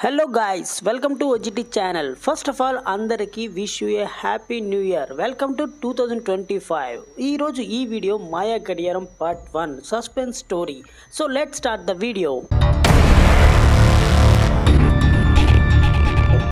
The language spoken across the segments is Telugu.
Hello guys welcome to OGT channel first of all అందరికీ wish you a happy new year welcome to two thousand twenty five ఈరోజు ఈ వీడియో మాయా గడియారం part one suspense story so let start the video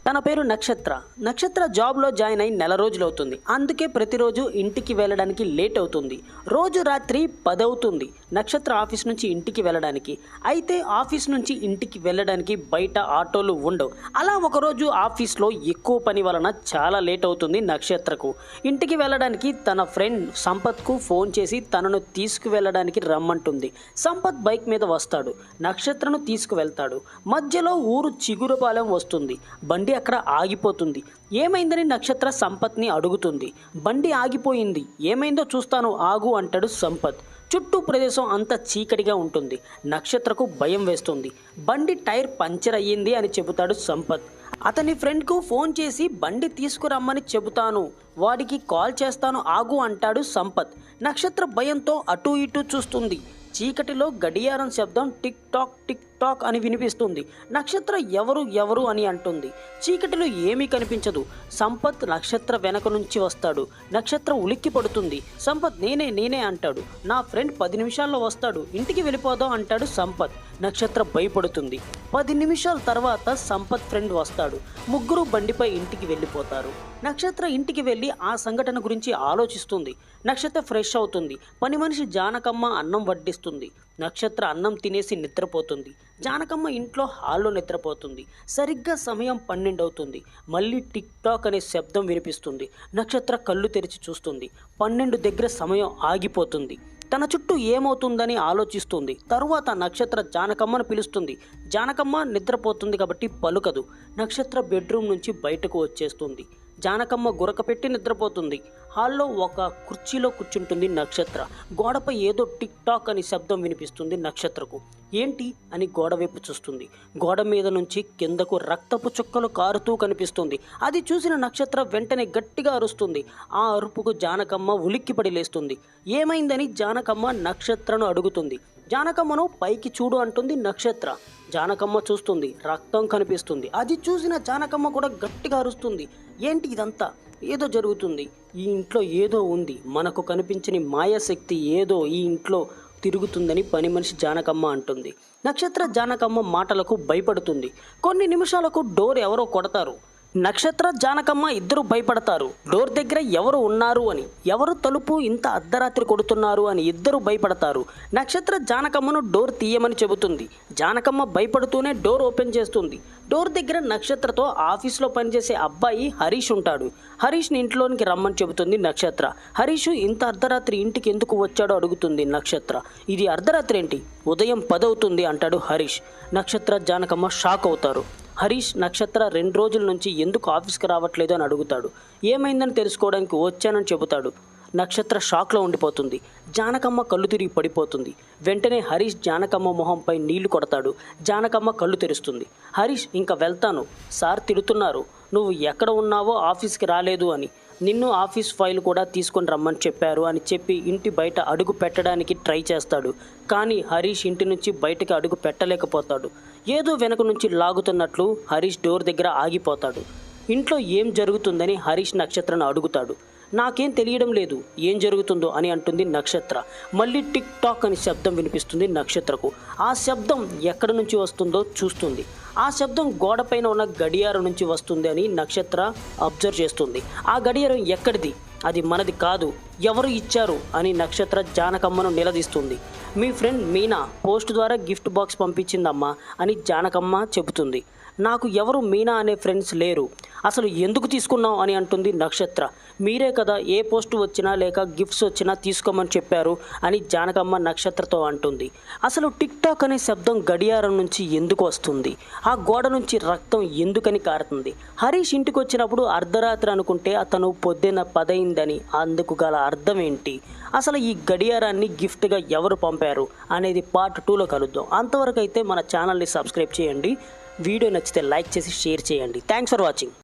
తన పేరు నక్షత్ర. నక్షత్ర జాబ్లో జాయిన్ అయి నెల రోజులు అవుతుంది. అందుకే ప్రతిరోజు ఇంటికి వెళ్ళడానికి లేట్ అవుతుంది. రోజు రాత్రి పదవుతుంది. నక్షత్ర ఆఫీస్ నుంచి ఇంటికి వెళ్ళడానికి. అయితే ఆఫీస్ నుంచి ఇంటికి వెళ్ళడానికి బయట ఆటోలు ఉండవు. అలా ఒకరోజు ఆఫీస్లో ఎక్కువ పని వలన చాలా లేట్ అవుతుంది నక్షత్రకు. ఇంటికి వెళ్ళడానికి తన ఫ్రెండ్ సంపత్కు ఫోన్ చేసి తనను తీసుకువెళ్ళడానికి రమ్మంటుంది. సంపత్ బైక్ మీద వస్తాడు. నక్షత్రను తీసుకువెళ్తాడు. మధ్యలో ఊరు చిగురుపాలెం వస్తుంది. బండి అక్కడ ఆగిపోతుంది. ఏమైందని నక్షత్ర సంపత్ని అడుగుతుంది. బండి ఆగిపోయింది. ఏమైందో చూస్తాను. ఆగు అంటాడు సంపత్. చుట్టూ ప్రదేశం అంతా చీకటిగా ఉంటుంది. నక్షత్రకు భయం వేస్తుంది. బండి టైర్ పంచర్ అయ్యింది అని చెబుతాడు సంపత్. అతని ఫ్రెండ్కు ఫోన్ చేసి బండి తీసుకురమ్మని చెబుతాను. వాడికి కాల్ చేస్తాను. ఆగు అంటాడు సంపత్. నక్షత్ర భయంతో అటూ ఇటూ చూస్తుంది. చీకటిలో గడియారం శబ్దం టిక్ టాక్ టిక్ టాక్ అని వినిపిస్తుంది. నక్షత్ర ఎవరు ఎవరు అని అంటుంది. చీకటిలో ఏమీ కనిపించదు. సంపత్ నక్షత్ర వెనక నుంచి వస్తాడు. నక్షత్ర ఉలిక్కి పడుతుంది. సంపత్ నేనే నేనే అంటాడు. నా ఫ్రెండ్ పది నిమిషాల్లో వస్తాడు. ఇంటికి వెళ్ళిపోదాం అంటాడు సంపత్. నక్షత్ర భయపడుతుంది. పది నిమిషాల తర్వాత సంపత్ ఫ్రెండ్ వస్తాడు. ముగ్గురు బండిపై ఇంటికి వెళ్ళిపోతారు. నక్షత్ర ఇంటికి వెళ్ళి ఆ సంఘటన గురించి ఆలోచిస్తుంది. నక్షత్ర ఫ్రెష్ అవుతుంది. పని మనిషి జానకమ్మ అన్నం వడ్డిస్తుంది. నక్షత్ర అన్నం తినేసి నిద్రపోతుంది. జానకమ్మ ఇంట్లో హాల్లో నిద్రపోతుంది. సరిగ్గా సమయం పన్నెండు అవుతుంది మళ్ళీ టిక్ టాక్ అనే శబ్దం వినిపిస్తుంది. నక్షత్ర కళ్ళు తెరిచి చూస్తుంది. పన్నెండు దగ్గర సమయం ఆగిపోతుంది. తన చుట్టూ ఏమవుతుందని ఆలోచిస్తుంది. తరువాత నక్షత్ర జానకమ్మను పిలుస్తుంది. జానకమ్మ నిద్రపోతుంది కాబట్టి పలుకదు. నక్షత్ర బెడ్రూమ్ నుంచి బయటకు వచ్చేస్తుంది. జానకమ్మ గురక పెట్టి నిద్రపోతుంది. హాల్లో ఒక కుర్చీలో కూర్చుంటుంది నక్షత్ర. గోడపై ఏదో టిక్ టాక్ అని శబ్దం వినిపిస్తుంది నక్షత్రకు. ఏంటి అని గోడ వైపు చూస్తుంది. గోడ మీద నుంచి కిందకు రక్తపు చుక్కలు కారుతూ కనిపిస్తుంది. అది చూసిన నక్షత్ర వెంటనే గట్టిగా అరుస్తుంది. ఆ అరుపుకు జానకమ్మ ఉలిక్కిపడి లేస్తుంది. ఏమైందని జానకమ్మ నక్షత్రను అడుగుతుంది. జానకమ్మను పైకి చూడు అంటుంది నక్షత్ర. జానకమ్మ చూస్తుంది రక్తం కనిపిస్తుంది. అది చూసిన జానకమ్మ కూడా గట్టిగా అరుస్తుంది. ఏంటి ఇదంతా? ఏదో జరుగుతుంది. ఈ ఇంట్లో ఏదో ఉంది. మనకు కనిపించని మాయాశక్తి ఏదో ఈ ఇంట్లో తిరుగుతుందని పని మనిషి జానకమ్మ అంటుంది. నక్షత్ర జానకమ్మ మాటలకు భయపడుతుంది. కొన్ని నిమిషాలకు డోర్ ఎవరో కొడతారు. నక్షత్ర జానకమ్మ ఇద్దరు భయపడతారు. డోర్ దగ్గర ఎవరు ఉన్నారు అని ఎవరు తలుపు ఇంత అర్ధరాత్రి కొడుతున్నారు అని ఇద్దరు భయపడతారు. నక్షత్ర జానకమ్మను డోర్ తీయమని చెబుతుంది. జానకమ్మ భయపడుతూనే డోర్ ఓపెన్ చేస్తుంది. డోర్ దగ్గర నక్షత్రతో ఆఫీస్లో పనిచేసే అబ్బాయి హరీష్ ఉంటాడు. హరీష్ని ఇంట్లోనికి రమ్మని చెబుతుంది నక్షత్ర. హరీష్ ఇంత అర్ధరాత్రి ఇంటికి ఎందుకు వచ్చాడో అడుగుతుంది నక్షత్ర. ఇది అర్ధరాత్రి ఏంటి? ఉదయం పదవుతుంది అంటాడు హరీష్. నక్షత్ర జానకమ్మ షాక్ అవుతారు. హరీష్ నక్షత్ర రెండు రోజుల నుంచి ఎందుకు ఆఫీస్కి రావట్లేదు అని అడుగుతాడు. ఏమైందని తెలుసుకోవడానికి వచ్చానని చెబుతాడు. నక్షత్ర షాక్లో ఉండిపోతుంది. జానకమ్మ కళ్ళు తిరిగి పడిపోతుంది. వెంటనే హరీష్ జానకమ్మ మొహంపై నీళ్ళు కొడతాడు. జానకమ్మ కళ్ళు తెరుస్తుంది. హరీష్ ఇంకా వెళ్తాను. సార్ తిడుతున్నారు. నువ్వు ఎక్కడ ఉన్నావో ఆఫీస్కి రాలేదు అని. నిన్ను ఆఫీస్ ఫైల్ కూడా తీసుకొని రమ్మని చెప్పారు అని చెప్పి ఇంటి బయట అడుగు పెట్టడానికి ట్రై చేస్తాడు. కానీ హరీష్ ఇంటి నుంచి బయటకు అడుగు పెట్టలేకపోతాడు. ఏదో వెనక నుంచి లాగుతున్నట్లు హరీష్ డోర్ దగ్గర ఆగిపోతాడు. ఇంట్లో ఏం జరుగుతుందని హరీష్ నక్షత్రను అడుగుతాడు. నాకేం తెలియడం లేదు. ఏం జరుగుతుందో అని అంటుంది నక్షత్ర. మళ్ళీ టిక్ టాక్ అని శబ్దం వినిపిస్తుంది నక్షత్రకు. ఆ శబ్దం ఎక్కడి నుంచి వస్తుందో చూస్తుంది. ఆ శబ్దం గోడపైన ఉన్న గడియారం నుంచి వస్తుంది అని నక్షత్ర అబ్జర్వ్ చేస్తుంది. ఆ గడియారం ఎక్కడిది? అది మనది కాదు ఎవరు ఇచ్చారు అని నక్షత్ర జానకమ్మను నిలదీస్తుంది. మీ ఫ్రెండ్ మీనా పోస్ట్ ద్వారా గిఫ్ట్ బాక్స్ పంపించిందమ్మా అని జానకమ్మ చెబుతుంది. నాకు ఎవరు మీనా అనే ఫ్రెండ్స్ లేరు. అసలు ఎందుకు తీసుకున్నావు అని అంటుంది నక్షత్ర. మీరే కదా ఏ పోస్ట్ వచ్చినా లేక గిఫ్ట్స్ వచ్చినా తీసుకోమని చెప్పారు అని జానకమ్మ నక్షత్రతో అంటుంది. అసలు టిక్ టాక్ అనే శబ్దం గడియారం నుంచి ఎందుకు వస్తుంది? ఆ గోడ నుంచి రక్తం ఎందుకని కారుతుంది? హరీష్ ఇంటికి వచ్చినప్పుడు అర్ధరాత్రి అనుకుంటే అతను పొద్దున్న పదైందని అందుకు గల అర్థం ఏంటి? అసలు ఈ గడియారాన్ని గిఫ్ట్గా ఎవరు పంపారు? అనేది పార్ట్ టూలో కలుద్దాం. అంతవరకు అయితే మన ఛానల్ని సబ్స్క్రైబ్ చేయండి. వీడియో నచ్చితే లైక్ చేసి షేర్ చేయండి. Thanks for watching